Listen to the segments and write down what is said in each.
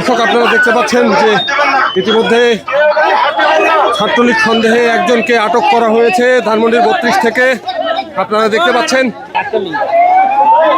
দর্শক, আপনারা দেখতে পাচ্ছেন যে ইতিমধ্যে ছাত্রলীগ সন্দেহে একজনকে আটক করা হয়েছে ধানমন্ডির বত্রিশ থেকে। আপনারা দেখতে পাচ্ছেন।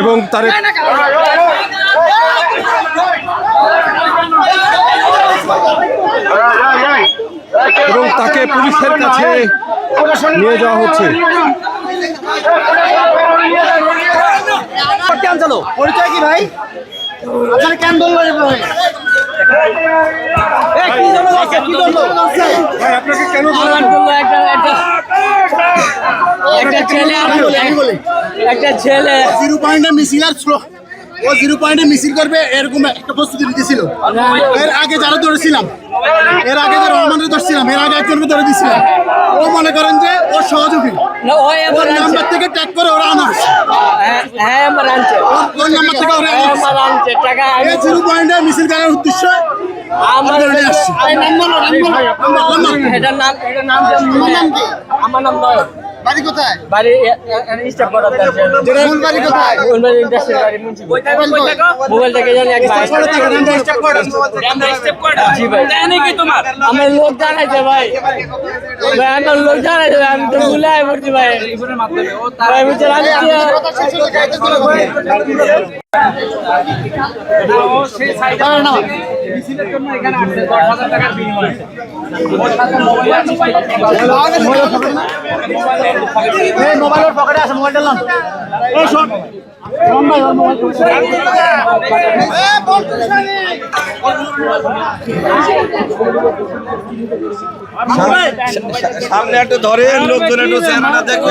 এবং তার এবং তাকে পুলিশের কাছে নিয়ে যাওয়া হচ্ছে। পরিচয় কি ভাই? কেন বলল একটা ছেলে। একটা ছেলে। জিরো পয়েন্টে মিছিল আর ও জিরো পয়েন্টে মিছিল করবে এরকম একটা প্রস্তুতি নিতেছিল। এর আগে যারা ধরেছিলাম এর আগে যে রহমানের ধরছিলাম এর আগে একজনকে ধরে দিছিলাম ও মনে করেন যে ও সহযোগী। ওর আনছে নাম্বার থেকে ট্যাগ করে ওরা আনা হয়েছে। হ্যাঁ, আমার আনছে। নাম্বার থেকে ওরা হ্যাঁ আনা হয়েছে। আমার আনছে। টাকা এই জিরো পয়েন্টে মিছিল করার উদ্দেশ্য আমার নাম নাম নাম বাড়ি কোথায়? বাড়ি স্টাফ করা মূল বাড়ি কোথায়? বাড়ি ইন্ডাস্ট্রি বাড়ি মোবাইল থেকে জানি এক ভাই জি ভাই। আমার লোক জানাইছে ভাই। ভাই আমার লোক জানাইছে ভাই, আমি তো ভুলাই পড়ছি ভাই। আমি তো- মোবাইলের পকেটে আছে মোবাইলটা লন। মোবাইল সামনে একটু ধরে লোকজন একটু চেহারাটা দেখো।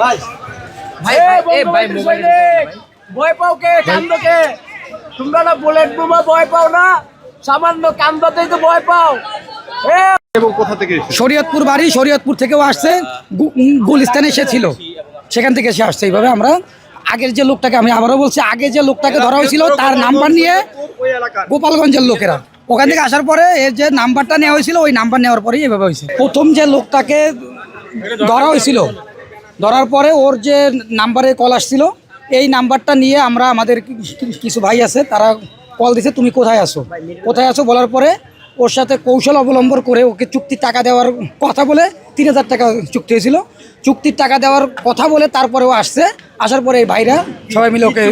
ভাই। ভাই এ ভাই মোবাইল ভয় পাও কে? কান্দ কে তোমরা না বুলেট বোমা ভয় পাও না? সামান্য কান্দতেই তো ভয় পাও। এ এবং কোথা থেকে শরীয়তপুর বাড়ি শরীয়তপুর থেকেও আসছে। গুলিস্তানে সে ছিল। সেখান থেকে সে আসছে এইভাবে। আমরা আগের যে লোকটাকে আমি আবারও বলছি আগে যে লোকটাকে ধরা হয়েছিল তার নাম্বার নিয়ে গোপালগঞ্জের লোকেরা। ওখান থেকে আসার পরে এর যে নাম্বারটা নেওয়া হয়েছিল, ওই নাম্বার নেওয়ার পরেই এভাবে হয়েছে। প্রথম যে লোকটাকে ধরা হয়েছিল, ধরার পরে ওর যে নাম্বারে কল আসছিল, এই নাম্বারটা নিয়ে আমরা আমাদের কিছু ভাই আছে, তারা কল দিছে, তুমি কোথায় আসো কোথায় আসো বলার পরে ওর সাথে কৌশল অবলম্বন করে ওকে চুক্তির টাকা দেওয়ার কথা বলে তিন হাজার টাকা চুক্তি হয়েছিল। চুক্তির টাকা দেওয়ার কথা বলে তারপরে ও আসছে। আসার পরে এই ভাইরা সবাই মিলে ওকে